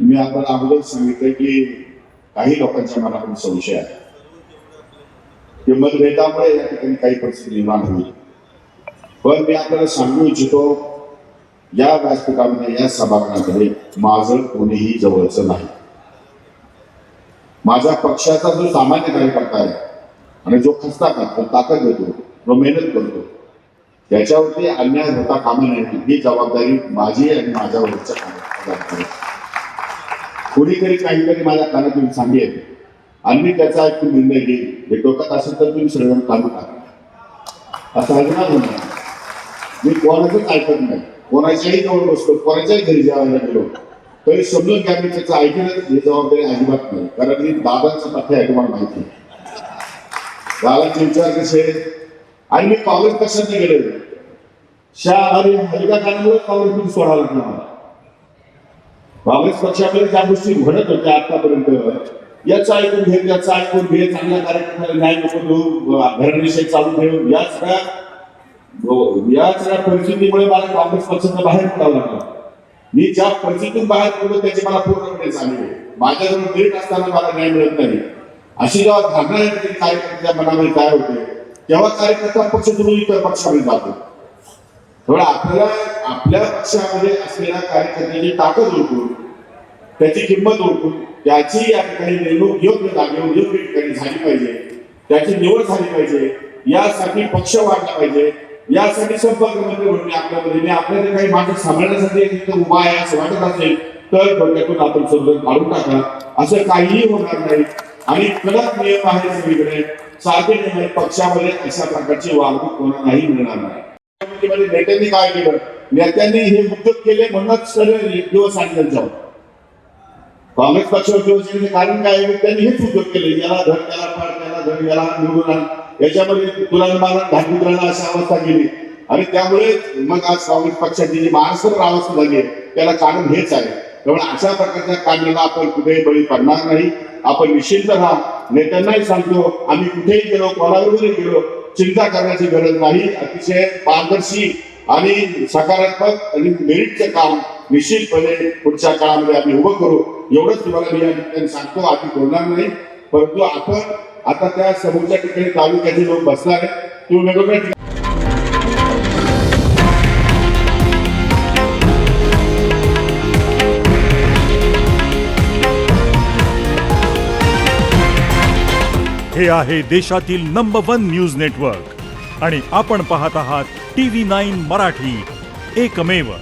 मी आता अगोदर सांगितलं की काही लोकांच्या मनातून संशय आहे. की मतभेदामुळे या ठिकाणी काही परिस्थिती निर्माण होईल. पण मी आपल्याला सांगू इच्छितो या व्यासपीठामध्ये या सभागृहामध्ये माझं कोणीही जवळचं नाही. माझ्या पक्षाचा जो सामान्य कार्यकर्ता आहे आणि जो खस्ता करतो ताकद देतो जो मेहनत करतो त्याच्यावरती अन्याय होता कामा नाही ही जबाबदारी माझी आणि माझ्यावरच्या कार्यकर्त्यांची कोणीतरी काहीतरी माझ्या कानात येऊन सांगेल. आणि मी त्याचा एक निर्णय घेईल हे डोक्यात असेल तर तुम्ही सगळं काढून टाका. असं ऐकणार होणार मी कोणाचंच ऐकत नाही. कोणाच्याही जवळ बसतो कोणाच्याही घरी जेवायला गेलो तरी समजून घ्या मी त्याचं ऐकणं ही जबाबदारी अजिबात नाही. कारण मी बाबांचं पथ्य आहे तुम्हाला माहिती आहे. दादांचे विचार कसे आणि मी काँग्रेस पक्षात नाही गेलो शाह आणि हलका कारणामुळे तुम्ही सोडावं लागणार मला. काँग्रेस पक्षामध्ये ज्या गोष्टी घडत होत्या आतापर्यंत याचं ऐकून घे त्याचं ऐकून घे चांगल्या कार्यक्रमाला न्याय नको देऊ घराविषयी चालू ठेवू या सगळ्या हो, या सगळ्या परिस्थितीमुळे मला काँग्रेस पक्षाचं बाहेर पडावं लागलं. मी ज्या परिस्थितीतून बाहेर पडलो त्याची मला पूर्णपणे जाणीव आहे माझ्याजवळ मेरिट असताना मला न्याय मिळत नाही. अशी जेव्हा धारणा येते की कार्यकर्त्याच्या मनामध्ये काय होते तेव्हा कार्यकर्ता पक्ष तुम्ही इतर पक्षामध्ये जातो. तेव्हा आपल्याला आपल्या पक्षामध्ये असलेल्या कार्यकर्त्याची ताकद ओळखून त्याची किंमत ओळखून त्याची या ठिकाणी नेमणूक योग्य जागेवर योग्य ठिकाणी झाली पाहिजे त्याची निवड झाली पाहिजे यासाठी पक्ष वाढला पाहिजे यासाठी संपर्क मंत्री म्हणून आपल्यामध्ये मी आपल्याला काही माझं सांभाळण्यासाठी उभा आहे असं वाटत असेल तर डोक्यातून आपण समजून काढून टाका. असं काहीही होणार नाही. आणि कडक नियम आहे सगळीकडे. साधे नियम आहेत. पक्षामध्ये अशा प्रकारची वागणूक कोणालाही मिळणार नाही. नेत्यांनी काय केलं? नेत्यांनी हे उद्योग केले म्हणूनच एक दिवस आणलं जाऊ. काँग्रेस पक्षावर दिवस कारण काय त्यांनी हेच उद्योग केले. याला धड त्याला पाड त्याला धड याला निवडून आण. याच्यामध्ये तुला मला धाकपुत्राला अशी अवस्था केली आणि त्यामुळे मग आज काँग्रेस पक्षाची जी महाराष्ट्र अवस्था झाली आहे त्याला कारण हेच आहे. त्यामुळे अशा प्रकारच्या कार्याला आपण कुठेही बळी पडणार नाही. आपण निश्चिंत राहा. नेत्यांनाही सांगतो आम्ही कुठेही गेलो कोणाबरोबरही गेलो चिंता करण्याची गरज नाही. अतिशय पारदर्शी आणि सकारात्मक आणि मेरिटचं काम निश्चितपणे पुढच्या काळामध्ये आम्ही उभं करू. एवढंच तुम्हाला मी या ठिकाणी सांगतो आधी बोलणार नाही. परंतु आपण आता त्या समोरच्या ठिकाणी तालुक्याचे लोक बसणार आहेत. तुम्ही वेगवेगळ्या हे आहे देशातील नंबर वन न्यूज नेटवर्क आणि आपण पाहत आहात टी व्ही नाईन मराठी. एकमेव.